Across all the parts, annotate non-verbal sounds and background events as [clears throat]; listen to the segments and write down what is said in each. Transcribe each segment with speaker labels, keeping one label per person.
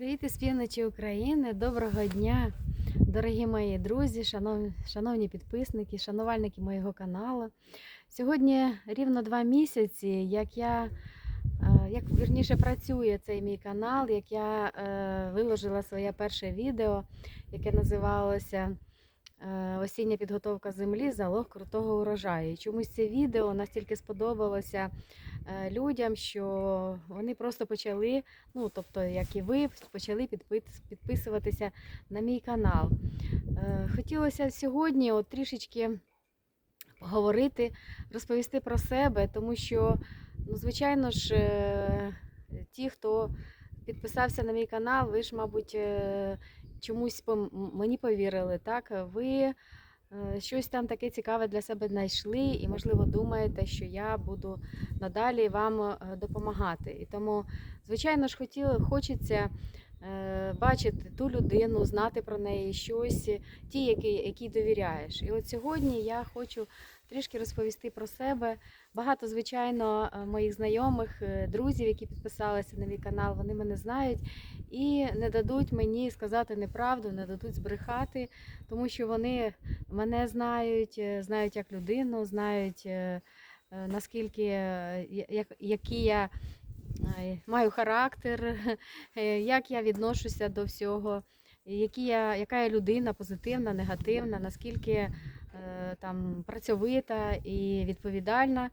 Speaker 1: Привіт із півночі України, доброго дня, дорогі мої друзі, шановні, шановні підписники, шанувальники моєго каналу. Сьогодні рівно два місяці, як я, е, як вірніше працює цей мій канал, як я е, виложила своє перше відео, яке називалося е, Осіння підготовка землі, залог крутого урожаю. Чомусь це відео настільки сподобалося людям, що вони просто почали ну, тобто, як і ви, почали підписуватися на мій канал. Е, Хотілося сьогодні от трішечки поговорити, розповісти про себе, тому що, ну, звичайно ж, е, ті, хто підписався на мій канал, ви ж, мабуть, е, чомусь мені повірили, так? Ви е, щось там таке цікаве для себе знайшли і, можливо, думаєте, що я буду надалі вам е, допомагати. І тому, звичайно ж, хотіли, хочеться е, бачити ту людину, знати про неї щось, ті, які, якій довіряєш. І от сьогодні я хочу трішки розповісти про себе. Багато, звичайно, е, моїх знайомих, е, друзів, які підписалися на мій канал, вони мене знають і не дадуть мені сказати неправду, не дадуть збрехати, тому що вони мене знають, е, знають як людину, знають е, е, наскільки е, я- е, маю характер, [laughs] е, як я відношуся до всього, які я, яка я людина позитивна, негативна, наскільки е, там працьовита і відповідальна.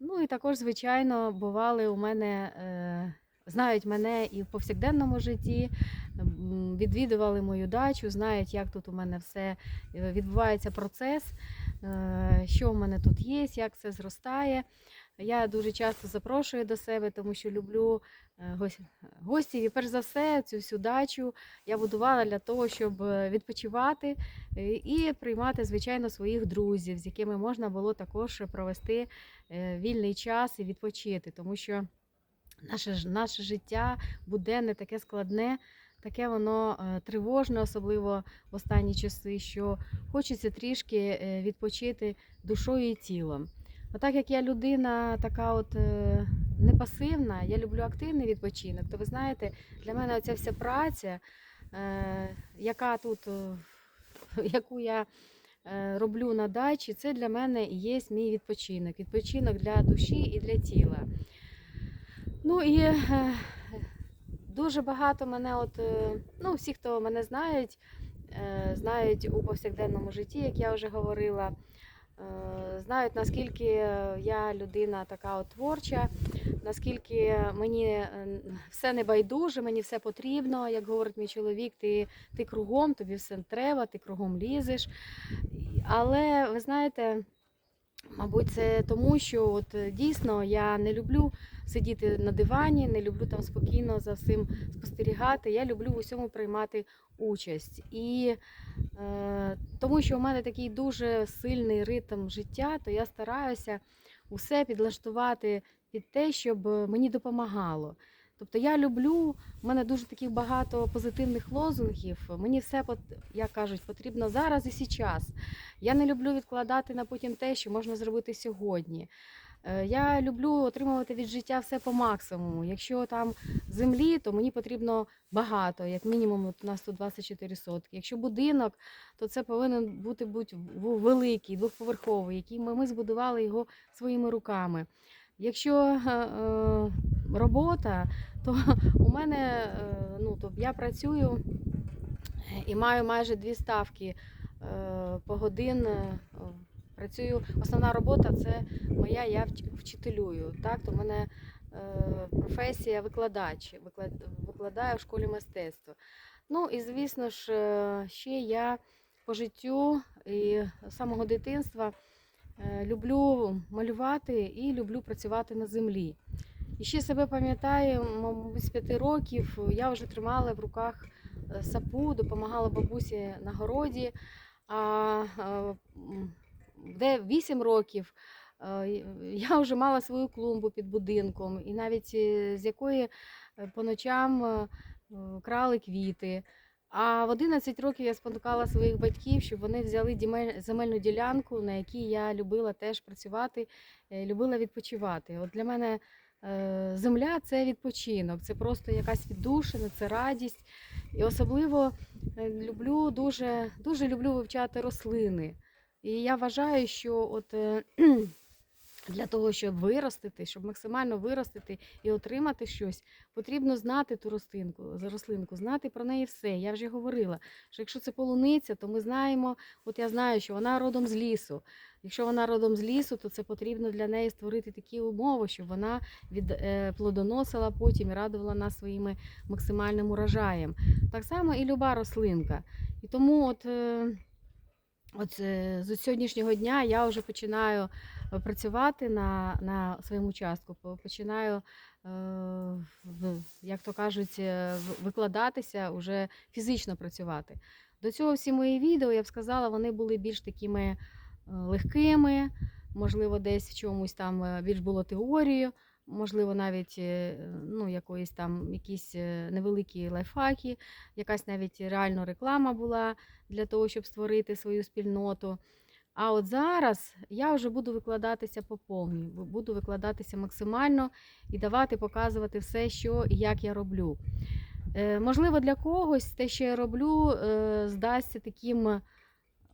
Speaker 1: Ну і також, звичайно, бували у мене, е, знають мене і в повсякденному житті, відвідували мою дачу, знають, як тут у мене все відбувається процес, що в мене тут є, як це зростає. Я дуже часто запрошую до себе, тому що люблю е, гостів. І перш за все, цю всю дачу я будувала для того, щоб е, відпочивати е, і приймати, звичайно, своїх друзів, з якими можна було також провести вільний час і відпочити, тому що наше, наше життя буденне таке складне. Таке воно тривожне, особливо в останні часи, що хочеться трішки відпочити душою і тілом. А так як я людина така от е, не пасивна, я люблю активний відпочинок, то ви знаєте, для мене оця вся праця, е, яка тут, е, [laughs] яку я роблю на дачі, це для мене і є мій відпочинок. Відпочинок для душі і для тіла. Ну і дуже багато мене, от, ну, всі, хто мене знають, знають у повсякденному житті, як я вже говорила. Е, Знають, наскільки я людина така от творча, наскільки мені е, все не байдуже, мені все потрібно. Як говорить мій чоловік, ти, ти кругом, тобі все треба, ти кругом лізеш. Але ви знаєте, мабуть, це тому, що от е, дійсно я не люблю сидіти на дивані, не люблю там спокійно за всім спостерігати. Я люблю в усьому приймати участь. І е, тому що у мене такий дуже сильний ритм життя, то я стараюся усе підлаштувати під те, щоб мені допомагало. Тобто я люблю, в мене дуже таких багато позитивних лозунгів. Мені все, як кажуть, потрібно зараз і зараз. Я не люблю відкладати на потім те, що можна зробити сьогодні. Е, Я люблю отримувати від життя все по максимуму. Якщо там землі, то мені потрібно багато, як мінімум от у нас тут 24 сотки. Якщо будинок, то це повинен бути будь великий, двоповерховий, який ми, ми збудували його своїми руками. Якщо е, е, робота, то [laughs] у мене е, ну, то я працюю і маю майже дві ставки е, по годин. Працюю. Основна робота це моя, я вчителюю. Так, то в мене е, професія викладач, виклад- викладаю в школі мистецтва. Ну і звісно ж, е, ще я по життю і з самого дитинства е, люблю малювати і люблю працювати на землі. І ще себе пам'ятаю, мабуть, з п'яти років я вже тримала в руках е, сапу, допомагала бабусі на городі. А е, де 8 років е, я вже мала свою клумбу під будинком, і навіть е, з якої е, по ночам крали квіти. А в 11 років я спонукала своїх батьків, щоб вони взяли земельну ділянку, на якій я любила теж працювати, любила відпочивати. От для мене земля це відпочинок, це просто якась віддушина, це радість. І особливо люблю дуже, дуже люблю вивчати рослини. І я вважаю, що от е, [clears throat] для того, щоб виростити, щоб максимально виростити і отримати щось, потрібно знати ту рослинку, рослинку, знати про неї все. Я вже говорила, що якщо це полуниця, то ми знаємо, от я знаю, що вона родом з лісу. Якщо вона родом з лісу, то це потрібно для неї створити такі умови, щоб вона від, е, плодоносила потім і радувала нас своїми максимальним урожаєм. Так само і люба рослинка. І тому от. От е, з сьогоднішнього дня я вже починаю е, працювати на, на своєму участку, починаю, е, як то кажуть, викладатися, вже фізично працювати. До цього всі мої відео, я б сказала, вони були більш такими легкими, можливо, десь в чомусь там більш було теорією, можливо, навіть е, ну, якоїсь там якісь е, невеликі лайфхаки, якась навіть реально реклама була для того, щоб створити свою спільноту. А от зараз я вже буду викладатися по повній, буду викладатися максимально і давати, показувати все, що і як я роблю. Е, можливо, для когось те, що я роблю, здасться таким.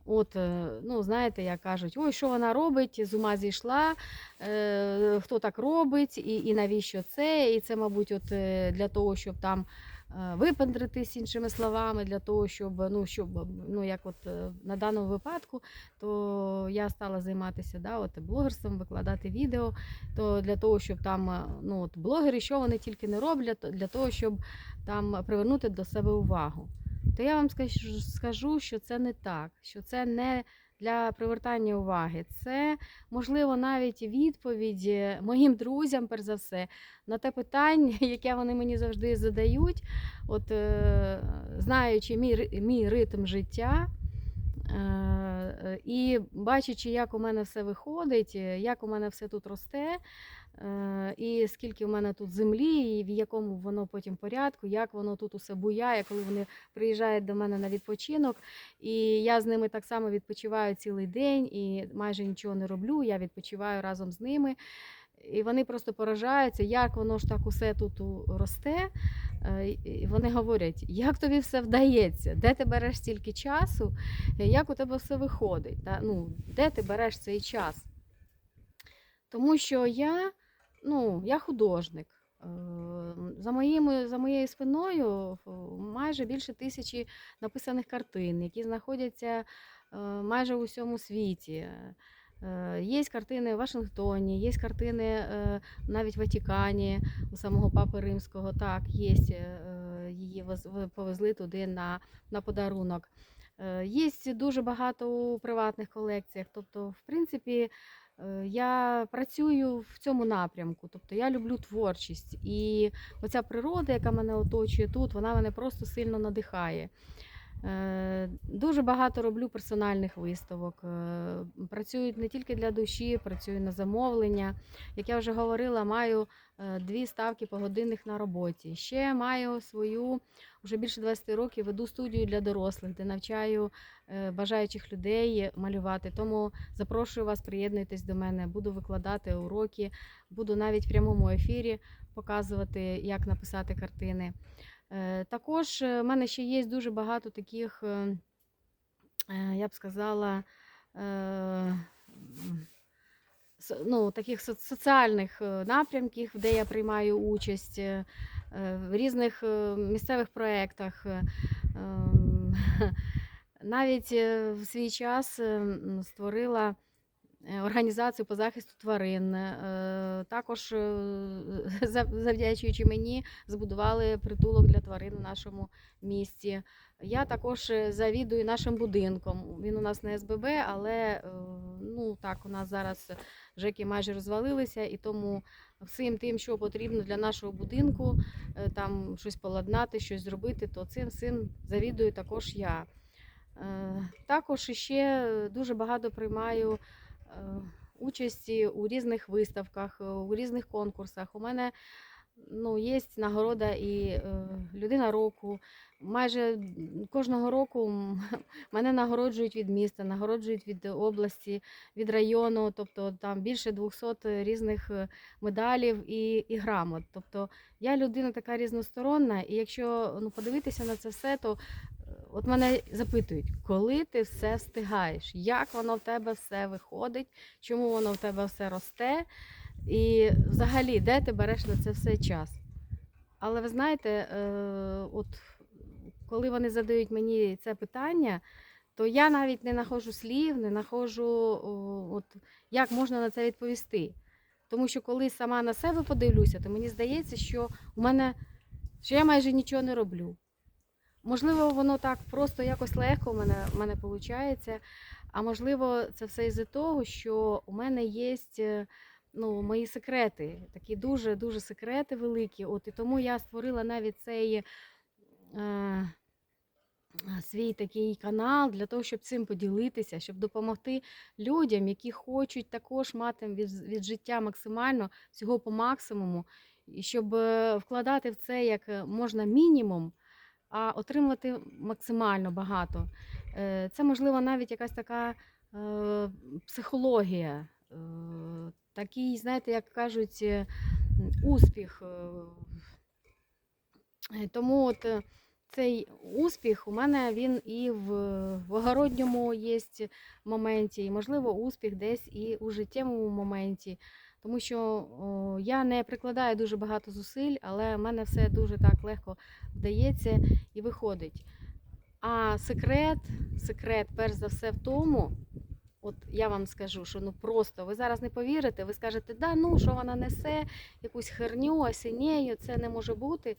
Speaker 1: От, е, ну, знаєте, як кажуть, ой, що вона робить, з ума зійшла, е, хто так робить, і, і навіщо це? І це, мабуть, от е, для того, щоб там е, випендритись іншими словами, для того, щоб, ну, щоб, ну, як от на даному випадку, то я стала займатися да, от, блогерством, викладати відео, то для того, щоб там, ну, от, блогери, що вони тільки не роблять, для того, щоб там привернути до себе увагу. То я вам скажу, що це не так, що це не для привертання уваги. Це, можливо, навіть відповідь е, моїм друзям, перш за все, на те питання, [laughs] яке вони мені завжди задають, от, е, знаючи мій, мій ритм життя. Е, І бачачи, як у мене все виходить, е, як у мене все тут росте, е, і скільки у мене тут землі, і в якому воно потім порядку, як воно тут усе буяє, коли вони приїжджають до мене на відпочинок. І я з ними так само відпочиваю цілий день і майже нічого не роблю. Я відпочиваю разом з ними. І вони просто поражаються, як воно ж так усе тут росте. Е, І вони говорять, як тобі все вдається, де ти береш стільки часу, е, як у тебе все виходить, та? Ну, де ти береш цей час? Тому що я, ну, я художник. Е, За, моїми, за моєю спиною майже більше тисячі написаних картин, які знаходяться майже у всьому світі. Е, Є картини в Вашингтоні, є картини е, навіть в Ватикані у самого Папи Римського. Так, є е, її повезли туди на, на подарунок. Є дуже багато у приватних колекціях. Тобто, в принципі, я працюю в цьому напрямку. Тобто я люблю творчість. І оця природа, яка мене оточує тут, вона мене просто сильно надихає. Е, Дуже багато роблю персональних виставок. Е, Працюю не тільки для душі, працюю на замовлення. Як я вже говорила, маю е, дві ставки погодинних на роботі. Ще маю свою вже більше 20 років веду студію для дорослих, де навчаю бажаючих людей малювати. Тому запрошую вас, приєднуйтесь до мене. Буду викладати уроки, буду навіть в прямому ефірі показувати, як написати картини. Е, Також е, в мене ще є дуже багато таких, е, я б сказала, ну, таких соціальних напрямків, де я приймаю участь в різних місцевих проєктах. Ем, [laughs] Навіть в свій час е, створила організацію по захисту тварин. Е, Також, е, [laughs] завдячуючи мені, збудували притулок для тварин в нашому місті. Я також е, завідую нашим будинком. Він у нас не СББ, але е, ну так, у нас зараз ЖЕКи майже розвалилися, і тому всім тим, що потрібно для нашого будинку, е, там щось поладнати, щось зробити, то цим всім завідую також я. Е, Також ще дуже багато приймаю е, участі у різних виставках, е, у різних конкурсах. У мене ну, є нагорода і е, людина року. Майже кожного року [laughs] мене нагороджують від міста, нагороджують від області, від району, тобто там більше 200 різних е, медалів і, і грамот. Тобто я людина така різносторонна, і якщо ну, подивитися на це все, то от мене запитують, коли ти все встигаєш, як воно в тебе все виходить, чому воно в тебе все росте, і взагалі, де ти береш на це все час. Але ви знаєте, е, от коли вони задають мені це питання, то я навіть не знаходжу слів, не знаходжу, от, як можна на це відповісти. Тому що коли сама на себе подивлюся, то мені здається, що у мене що я майже нічого не роблю. Можливо, воно так просто якось легко в мене, в мене виходить. А можливо, це все із-за того, що у мене є ну, мої секрети, такі дуже-дуже секрети великі. От, і тому я створила навіть цей е, свій такий канал для того, щоб цим поділитися, щоб допомогти людям, які хочуть також мати від, від життя максимально всього по максимуму, і щоб е, вкладати в це як е, можна мінімум, а отримувати максимально багато. Е, Це можливо навіть якась така е, психологія, е, такий, знаєте, як кажуть, успіх. Тому от цей успіх у мене він і в, в огородньому є моменті, і, можливо, успіх десь і у життєвому моменті. Тому що о, я не прикладаю дуже багато зусиль, але в мене все дуже так легко вдається і виходить. А секрет, секрет, перш за все, в тому, от я вам скажу, що ну просто ви зараз не повірите, ви скажете, да, ну що вона несе, якусь херню, осінею, це не може бути.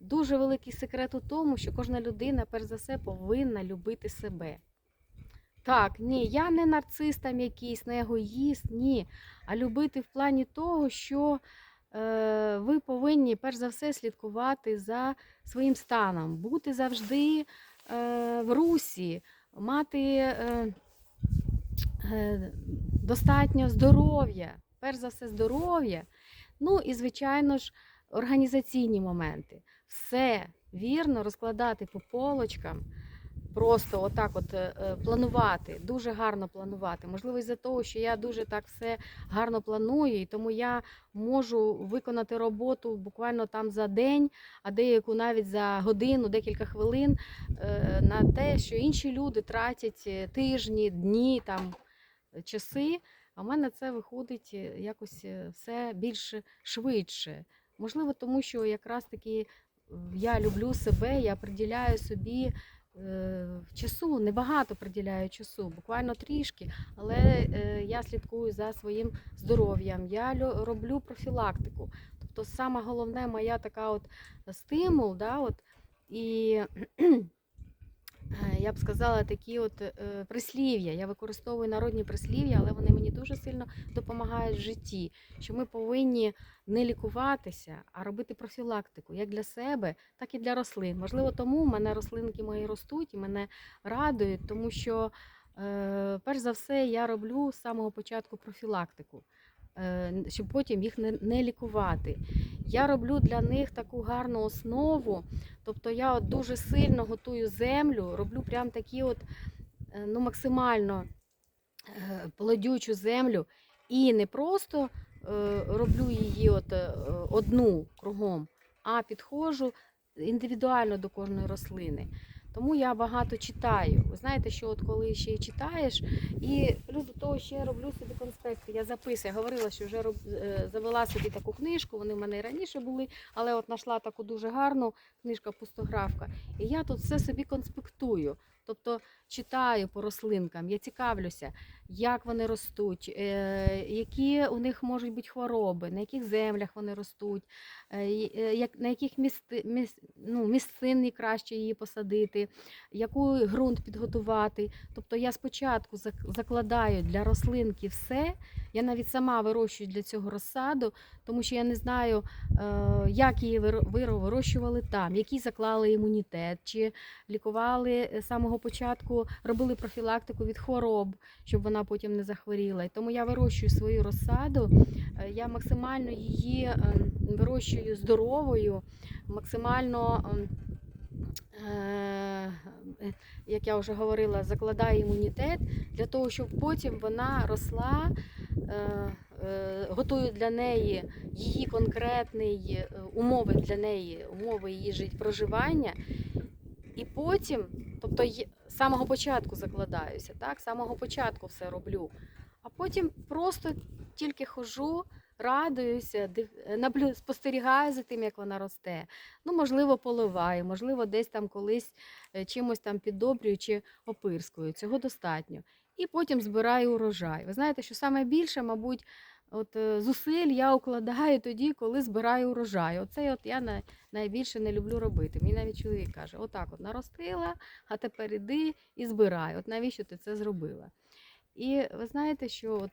Speaker 1: Дуже великий секрет у тому, що кожна людина, перш за все, повинна любити себе. Так, ні, я не нарцис там якийсь, не егоїст, ні. А любити в плані того, що е, ви повинні перш за все слідкувати за своїм станом, бути завжди е, в русі, мати е, е, достатньо здоров'я, перш за все здоров'я. Ну і, звичайно ж, організаційні моменти. Все вірно розкладати по полочкам. Просто отак от е, е, планувати, дуже гарно планувати. Можливо, із-за того, що я дуже так все гарно планую, і тому я можу виконати роботу буквально там за день, а деяку навіть за годину, декілька хвилин е, на те, що інші люди тратять тижні, дні, там, часи. А в мене це виходить якось все більш швидше. Можливо, тому що якраз таки я люблю себе, я приділяю собі часу, небагато приділяю часу, буквально трішки, але е, я слідкую за своїм здоров'ям, я роблю профілактику. Тобто, саме головне моя така от стимул, да, от, і е, я б сказала, такі от е, прислів'я. Я використовую народні прислів'я, але вони мені дуже сильно допомагають в житті. Що ми повинні не лікуватися, а робити профілактику як для себе, так і для рослин. Можливо, тому в мене рослинки мої ростуть і мене радують, тому що, е, перш за все, я роблю з самого початку профілактику. Е, Щоб потім їх не, не лікувати. Я роблю для них таку гарну основу. Тобто я от дуже сильно готую землю, роблю прям такі от е, ну, максимально е, плодючу землю. І не просто роблю її от, одну кругом, а підходжу індивідуально до кожної рослини. Тому я багато читаю. Ви знаєте, що от коли ще й читаєш, і плюс до того ще роблю собі конспекти. Я записую, я говорила, що вже роб, е, завела собі таку книжку. Вони в мене і раніше були, але от знайшла таку дуже гарну книжка пустографка. І я тут все собі конспектую. Тобто читаю по рослинкам, я цікавлюся, як вони ростуть, е, які у них можуть бути хвороби, на яких землях вони ростуть, е, е, на яких місти, міс, ну, місцин краще її посадити, яку ґрунт підготувати. Тобто я спочатку закладаю для рослинки все. Я навіть сама вирощую для цього розсаду, тому що я не знаю, як її виро- виро- вирощували там, який заклали імунітет, чи лікували з самого початку, робили профілактику від хвороб, щоб вона потім не захворіла. І тому я вирощую свою розсаду. Е, Я максимально її е, вирощую здоровою, максимально. ем, е, Як я вже говорила, закладаю імунітет для того, щоб потім вона росла, готую для неї її конкретний е, умови для неї, умови її жит- проживання. І потім, тобто з самого початку закладаюся, так, з самого початку все роблю. А потім просто тільки хожу, радуюся, див- наблю, спостерігаю за тим, як вона росте. Ну, можливо, поливаю, можливо, десь там колись е, чимось там піддобрюю чи опирскую. Цього достатньо. І потім збираю урожай. Ви знаєте, що саме більше, мабуть, от, е, зусиль я укладаю тоді, коли збираю урожай. Оце от я на найбільше не люблю робити. Мій навіть чоловік каже: отак от наростила, а тепер іди і збирай. От навіщо ти це зробила? І ви знаєте, що от.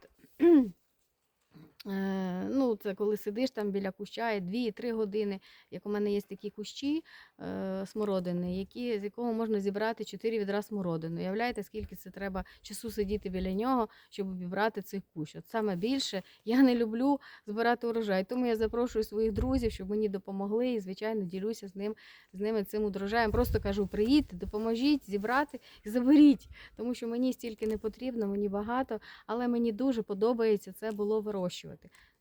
Speaker 1: Е, ну, це коли сидиш там біля куща і 2-3 години, як у мене є такі кущі е, смородини, які, з якого можна зібрати 4 відра смородини. Уявляєте, скільки це треба часу сидіти біля нього, щоб обібрати цей кущ. От саме більше я не люблю збирати урожай. Тому я запрошую своїх друзів, щоб мені допомогли, і, звичайно, ділюся з ним з ними цим урожаєм. Просто кажу: приїдьте, допоможіть зібрати і заберіть, тому що мені стільки не потрібно, мені багато, але мені дуже подобається це було вирощувати.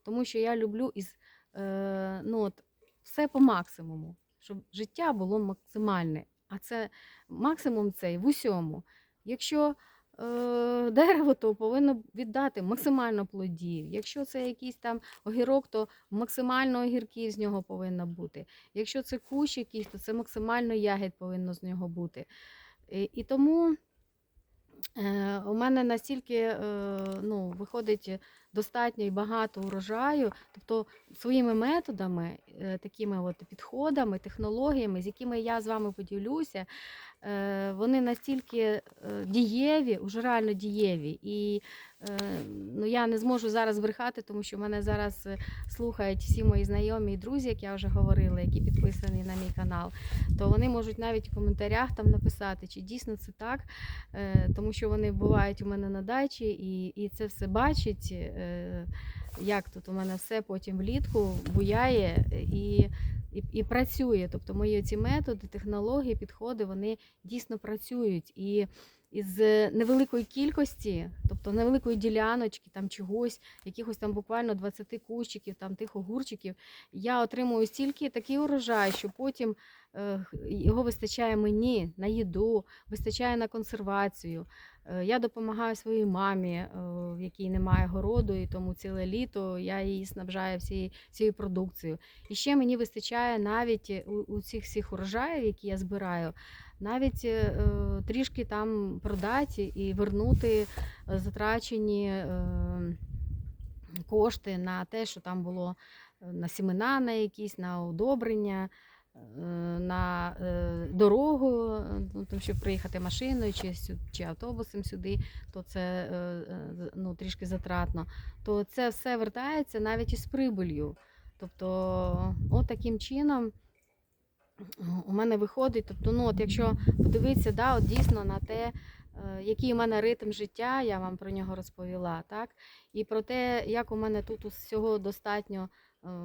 Speaker 1: Тому що я люблю із е, ну, от, все по максимуму, щоб життя було максимальне. А це максимум цей в усьому. Якщо е, дерево, то повинно віддати максимально плодів. Якщо це якийсь там огірок, то максимально огірків з нього повинно бути. Якщо це кущ якийсь, то це максимально ягід повинно з нього бути. І, і тому е, у мене настільки е, ну, виходить достатньо і багато урожаю, тобто своїми методами, е, такими от підходами, технологіями, з якими я з вами поділюся, е, вони настільки е, дієві, уже реально дієві. І е, ну, я не зможу зараз збрехати, тому що мене зараз е, слухають всі мої знайомі і друзі, як я вже говорила, які підписані на мій канал, то вони можуть навіть в коментарях там написати, чи дійсно це так, Е, тому що вони бувають у мене на дачі і, і це все бачать, е, як тут у мене все потім влітку буяє і, і, і працює. Тобто мої ці методи, технології, підходи, вони дійсно працюють. І із невеликої кількості, тобто невеликої діляночки, там чогось, якихось там буквально 20 кущиків, там тих огурчиків, я отримую стільки такий урожай, що потім е, його вистачає мені на їду, вистачає на консервацію. Е, Я допомагаю своїй мамі, е, в якій немає городу, і тому ціле літо я її снабжаю всією, цією продукцією. І ще мені вистачає навіть у, у цих всіх урожаїв, які я збираю, навіть е, е, трішки там продати і вернути е, затрачені е, кошти на те, що там було е, на сімена, на якісь, на удобрення. На е, дорогу, ну, тому щоб приїхати машиною чи, чи автобусом сюди, то це е, е, ну, трішки затратно. То це все вертається навіть із прибилью. Тобто, от таким чином у мене виходить. Тобто, ну, от якщо подивитися, да, от дійсно на те, який у мене ритм життя, я вам про нього розповіла, так? І про те, як у мене тут всього достатньо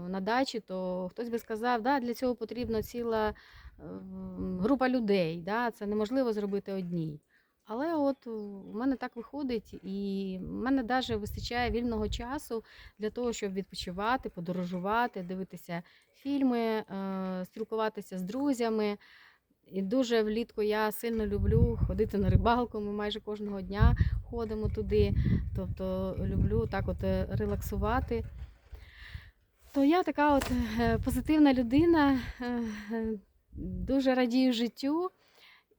Speaker 1: на дачі, то хтось би сказав, да, для цього потрібна ціла е, група людей. Да? Це неможливо зробити одній. Але от у мене так виходить, і в мене навіть вистачає вільного часу для того, щоб відпочивати, подорожувати, дивитися фільми, е, спілкуватися з друзями. І дуже влітку я сильно люблю ходити на рибалку. Ми майже кожного дня ходимо туди. Тобто люблю так от е, релаксувати. То я така от е, позитивна людина, е, е, дуже радію життю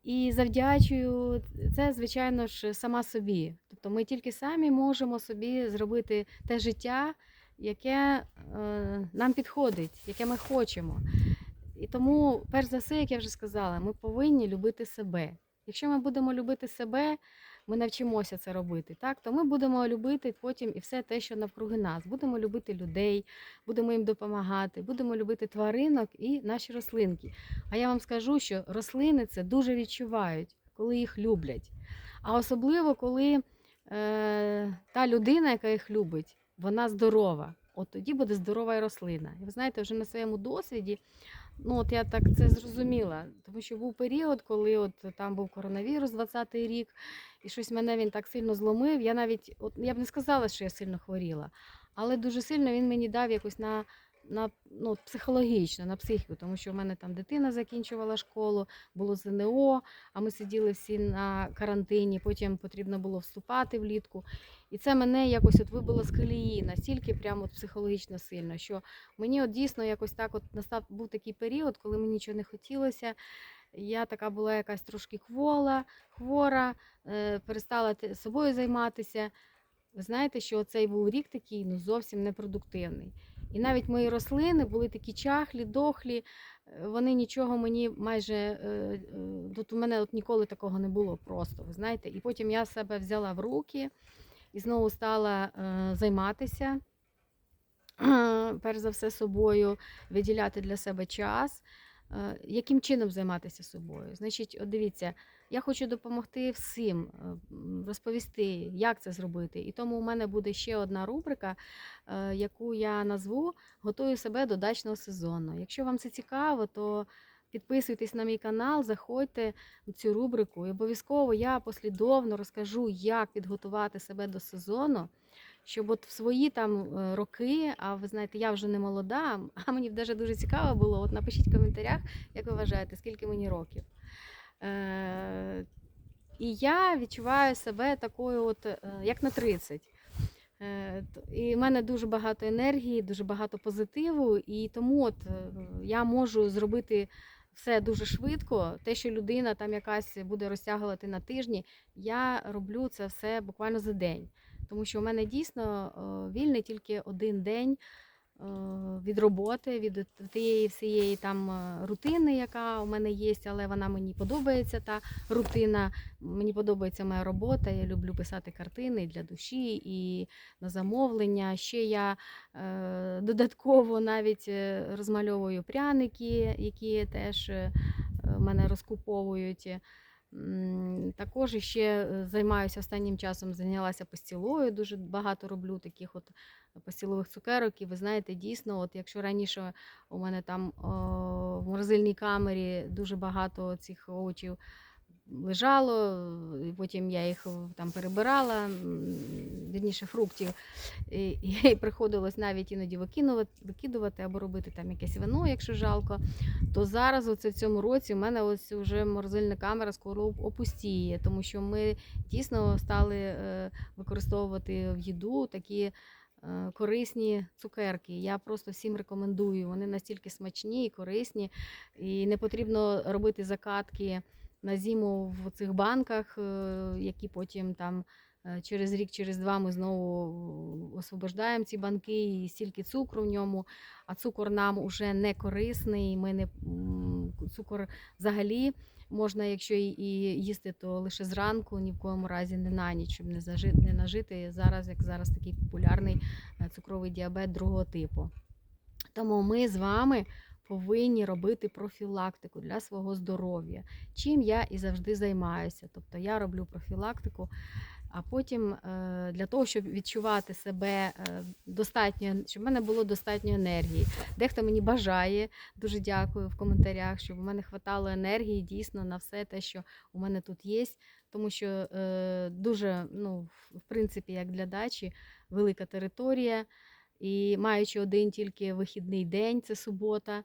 Speaker 1: і завдячую це, звичайно ж, сама собі. Тобто ми тільки самі можемо собі зробити те життя, яке нам підходить, яке ми хочемо. І тому, перш за все, як я вже сказала, ми повинні любити себе. Якщо ми будемо любити себе, ми навчимося це робити, так то ми будемо любити потім і все те, що навкруги нас. Будемо любити людей, будемо їм допомагати, будемо любити тваринок і наші рослинки. А я вам скажу, що рослини це дуже відчувають, коли їх люблять. А особливо, коли е, та людина, яка їх любить, вона здорова. От тоді буде здорова і рослина. І ви знаєте, вже на своєму досвіді, ну от я так це зрозуміла, тому що був період, коли от там був коронавірус, 20-й рік, і щось мене він так сильно зломив. Я навіть, от я б не сказала, що я сильно хворіла, але дуже сильно він мені дав якось на, на ну, психологічно, на психіку, тому що в мене там дитина закінчувала школу, було ЗНО, а ми сиділи всі на карантині, потім потрібно було вступати влітку. І це мене якось от вибило з колії настільки прямо от психологічно сильно, що мені от дійсно якось так от настав був такий період, коли мені нічого не хотілося. Я така була якась трошки хвола, хвора, е, перестала собою займатися. Ви знаєте, що цей був рік такий ну, зовсім непродуктивний. І навіть мої рослини були такі чахлі, дохлі, е, вони нічого мені майже е, тут у мене от ніколи такого не було просто. Ви знаєте, і потім я себе взяла в руки і знову стала е, займатися, [clears throat] перш за все, собою, виділяти для себе час. Е, Яким чином займатися собою? Значить, от дивіться, я хочу допомогти всім е, розповісти, як це зробити. І тому у мене буде ще одна рубрика, яку я назву Готую себе до дачного сезону. Якщо вам це цікаво, то підписуйтесь на мій канал, заходьте в цю рубрику. І обов'язково я послідовно розкажу, як підготувати себе до сезону. Щоб от в свої там е, роки, а ви знаєте, я вже не молода, а мені навіть дуже цікаво було. От напишіть в коментарях, як ви вважаєте, скільки мені років. Е, і я відчуваю себе такою, от, е, як на 30. Е, І в мене дуже багато енергії, дуже багато позитиву, і тому от я можу зробити все дуже швидко. Те, що людина там якась буде розтягувати на тижні, я роблю це все буквально за день. Тому що у мене дійсно вільний тільки один день від роботи, від тієї всієї там е, рутини, яка у мене є, але вона мені подобається. Та рутина. Мені подобається моя робота. Я люблю писати картини для душі і на замовлення. Ще я е, додатково навіть е, розмальовую пряники, які теж е, мене розкуповують. Також ще е, займаюся останнім часом, зайнялася пастілою. Дуже багато роблю таких от пастілових цукерок. І ви знаєте, дійсно, от якщо раніше у мене там о, в морозильній камері дуже багато цих овочів лежало, і потім я їх там перебирала, вірніше фруктів, і, і приходилось навіть іноді викинувати, викидувати або робити там якесь вино, якщо жалко. То зараз, оце в цьому році, у мене ось вже морозильна камера скоро опустіє, тому що ми дійсно стали е, використовувати в їду такі. е, Корисні цукерки. Я просто всім рекомендую. Вони настільки смачні і корисні, і не потрібно робити закатки на зиму в цих банках, е, які потім там е, через рік, через два ми знову освобождаємо ці банки і стільки цукру в ньому. А цукор нам уже не корисний. Ми не цукор взагалі можна, якщо і їсти, то лише зранку, ні в коєму разі не на ніч, щоб не зажити, не нажити зараз, як зараз такий популярний е, цукровий діабет другого типу. Тому ми з вами повинні робити профілактику для свого здоров'я, чим я і завжди займаюся. Тобто я роблю профілактику, а потім е, для того, щоб відчувати себе е, достатньо, щоб в мене було достатньо енергії. Дехто мені бажає, дуже дякую в коментарях, щоб у мене хватало енергії дійсно на все те, що у мене тут є. Тому що е, дуже, ну, в принципі, як для дачі, велика територія. І маючи один тільки вихідний день, це субота,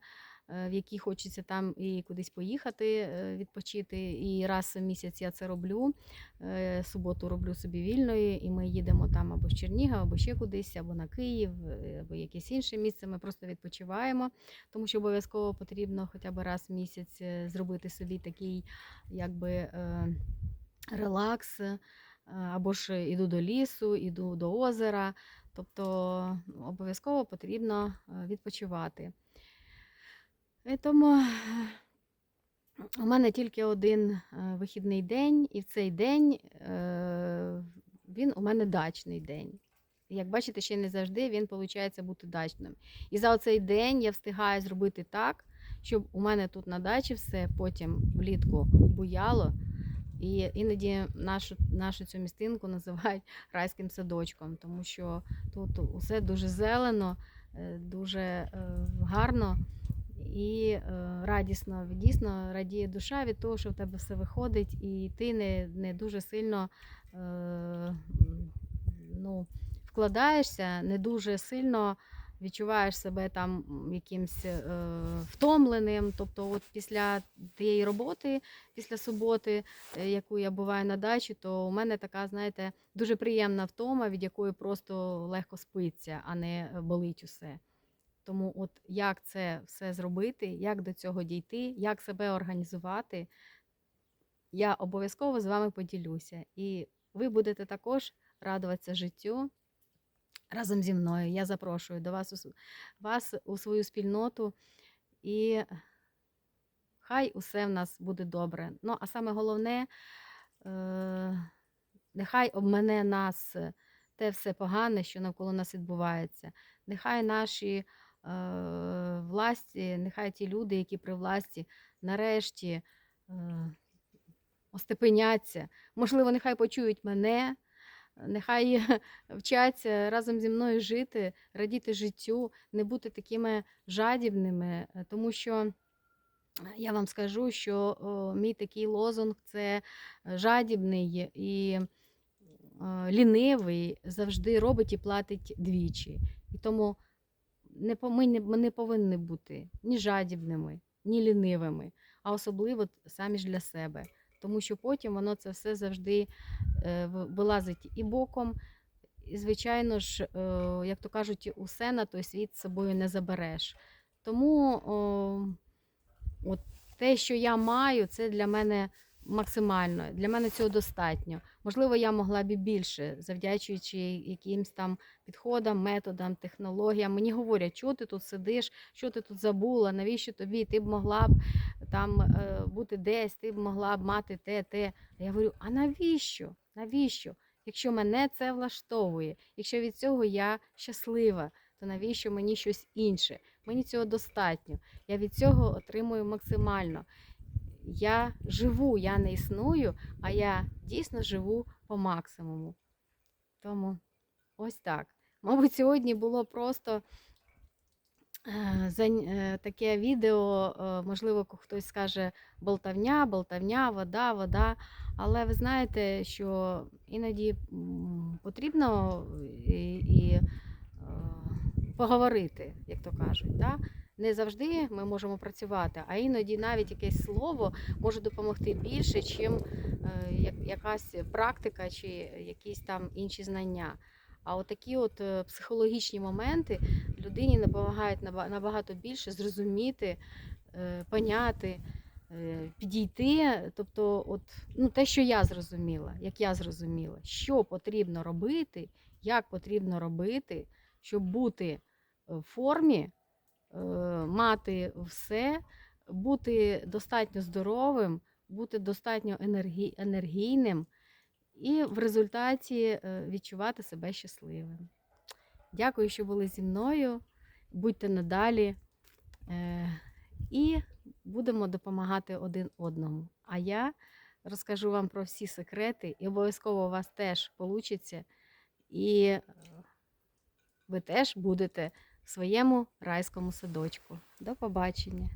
Speaker 1: е, в якій хочеться там і кудись поїхати, е, відпочити. І раз в місяць я це роблю. Е, Суботу роблю собі вільною, і ми їдемо там або в Чернігів, або ще кудись, або на Київ, або якесь інше місце. Ми просто відпочиваємо, тому що обов'язково потрібно хоча б раз в місяць зробити собі такий, якби. Релакс, або ж іду до лісу, іду до озера. Тобто обов'язково потрібно е, відпочивати. І тому у мене тільки один е, вихідний день, і в цей день е, він у мене дачний день. Як бачите, ще не завжди він виходить бути дачним. І за цей день я встигаю зробити так, щоб у мене тут на дачі все потім влітку буяло. І іноді нашу, нашу цю містинку називають [laughs] райським садочком, тому що тут усе дуже зелено, е, дуже е, гарно і е, радісно. Дійсно радіє душа від того, що в тебе все виходить, і ти не, не дуже сильно ну, вкладаєшся, не дуже сильно відчуваєш себе там якимсь е, втомленим. Тобто, от після тієї роботи, після суботи, е, яку я буваю на дачі, то у мене така, знаєте, дуже приємна втома, від якої просто легко спиться, а не болить усе. Тому, от як це все зробити, як до цього дійти, як себе організувати, я обов'язково з вами поділюся. І ви будете також радуватися життю разом зі мною. Я запрошую до вас, вас у свою спільноту. І хай усе в нас буде добре. Ну, а саме головне, е, нехай обмене нас е, те все погане, що навколо нас відбувається. Нехай наші е, власті, нехай ті люди, які при власті, нарешті остепеняться. Можливо, нехай почують мене, нехай [laughs] вчаться разом зі мною жити, радіти життю, не бути такими жадібними, е, тому що. Я вам скажу, що мій такий лозунг це жадібний і е, лінивий завжди робить і платить двічі. І тому не, ми не повинні бути ні жадібними, ні лінивими, а особливо самі ж для себе. Тому що потім воно це все завжди е, вилазить і боком. І, звичайно ж, е, як то кажуть, усе на той світ з собою не забереш. Тому о, от те, що я маю, це для мене максимально. Для мене цього достатньо. Можливо, я могла б і більше, завдячуючи якимсь там підходам, методам, технологіям. Мені говорять, що ти тут сидиш, що ти тут забула, навіщо тобі? Ти б могла б там е, бути десь, ти б могла б мати те, те. Я говорю: а навіщо? Навіщо? Якщо мене це влаштовує, якщо від цього я щаслива, то навіщо мені щось інше? Мені цього достатньо. Я від цього отримую максимально. Я живу, я не існую, а я дійсно живу по максимуму. Тому ось так. Мабуть, сьогодні було просто е, е, таке відео, е, можливо, хтось скаже болтавня, болтавня, вода, вода. Але ви знаєте, що іноді потрібно і, і поговорити, як то кажуть. Да? Не завжди ми можемо працювати, а іноді навіть якесь слово може допомогти більше, чим е, якась практика чи якісь там інші знання. А от такі от е, психологічні моменти людині допомагають набагато більше зрозуміти, е, поняти, підійти. Тобто, от, ну, те, що я зрозуміла, як я зрозуміла, що потрібно робити, як потрібно робити, щоб бути в формі, мати все, бути достатньо здоровим, бути достатньо енергі- енергійним і в результаті е, відчувати себе щасливим. Дякую, що були зі мною. Будьте надалі е, і будемо допомагати один одному. А я розкажу вам про всі секрети, і обов'язково у вас теж вийде. І е, ви теж будете своєму райському садочку. До побачення!